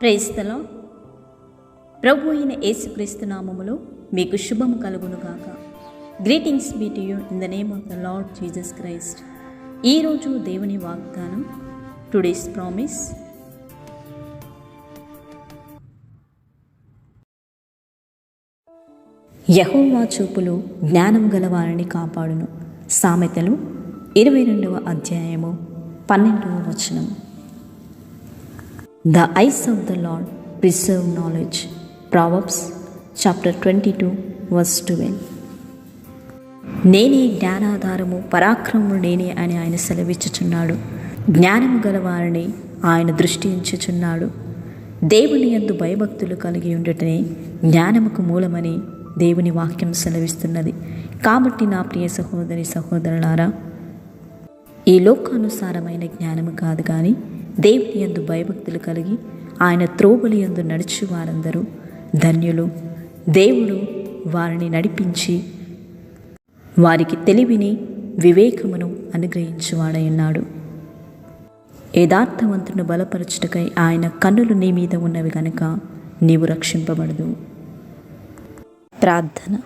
ప్రేస్తలో. ప్రభు అయిన యేసుక్రీస్తు నామములో మీకు శుభము కలుగునుగాక. Greetings be to you in the name of the lord Jesus Christ ఈరోజు దేవుని వాగ్దానం టుడేస్ ప్రామిస్ యహోవా చూపులు జ్ఞానం గలవారిని కాపాడును. సామెతలు ఇరవై రెండవ అధ్యాయము పన్నెండవ వచనం the eyes of the lord preserve knowledge proverbs chapter twenty two verse twelve నేనే జ్ఞానాధారము పరాక్రమము నేనే అని ఆయన సెలవిచ్చుచున్నాడు. జ్ఞానము గలవారిని ఆయన దృష్టి ఉంచుచున్నాడు. దేవుని ఎందు భయభక్తులు కలిగి ఉండటనే జ్ఞానముకు మూలమని దేవుని వాక్యం సెలవిస్తున్నది. కాబట్టి నా ప్రియ సహోదరి సహోదరులారా ఈ లోకానుసారమైన జ్ఞానము కాదు కానీ దేవుని యందు భయభక్తులు కలిగి ఆయన త్రోబలి యందు నడిచి వారందరూ ధన్యులు. దేవుడు వారిని నడిపించి వారికి తెలివిని వివేకమును అనుగ్రహించువాడై ఉన్నాడు. యథార్థవంతుని బలపరచుటకై ఆయన కన్నులు నీ మీద ఉన్నవి గనుక నీవు రక్షింపబడదు. ప్రార్థన.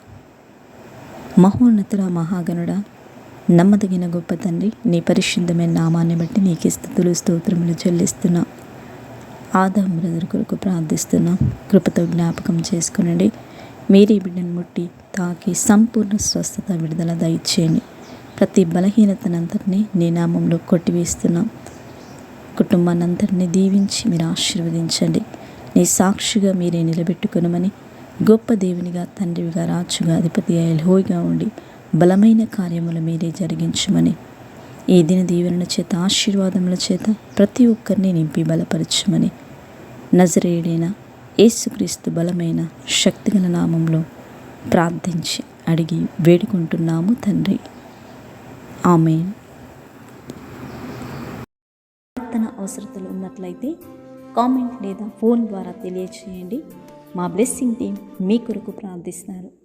మహోన్నతుడ మహాగణుడ నమ్మదగిన గొప్ప తండ్రి నీ పరిశుద్ధమైన నామాన్ని బట్టి నీకు స్థుతులు స్తోత్రములు చెల్లిస్తున్నా. ఆదా బ్రదర్ కొరకు ప్రార్థిస్తున్నా. కృపతో జ్ఞాపకం చేసుకునండి. మీరే బిడ్డను ముట్టి తాకి సంపూర్ణ స్వస్థత విడుదల దయచేయండి. ప్రతి బలహీనతనంతటినీ నీ నామంలో కొట్టివేస్తున్నాం. కుటుంబాన్నంతటిని దీవించి మీరు ఆశీర్వదించండి. నీ సాక్షిగా మీరే నిలబెట్టుకునమని గొప్ప దేవునిగా తండ్రివిగా రాజుగా అధిపతి హోయిగా ఉండి బలమైన కార్యములు మీరే జరిగించమని. ఈ దిన దీవెనల చేత ఆశీర్వాదముల చేత ప్రతి ఒక్కరిని నింపి బలపరచమని. నజరేడైన యేసుక్రీస్తు బలమైన శక్తిగల నామంలో ప్రార్థించి అడిగి వేడుకుంటున్నాము తండ్రి. ఆమె ప్రార్థన అవసరతలు ఉన్నట్లయితే కామెంట్ లేదా ఫోన్ ద్వారా తెలియచేయండి. మా బ్లెస్సింగ్ టీం మీ కొరకు ప్రార్థిస్తున్నారు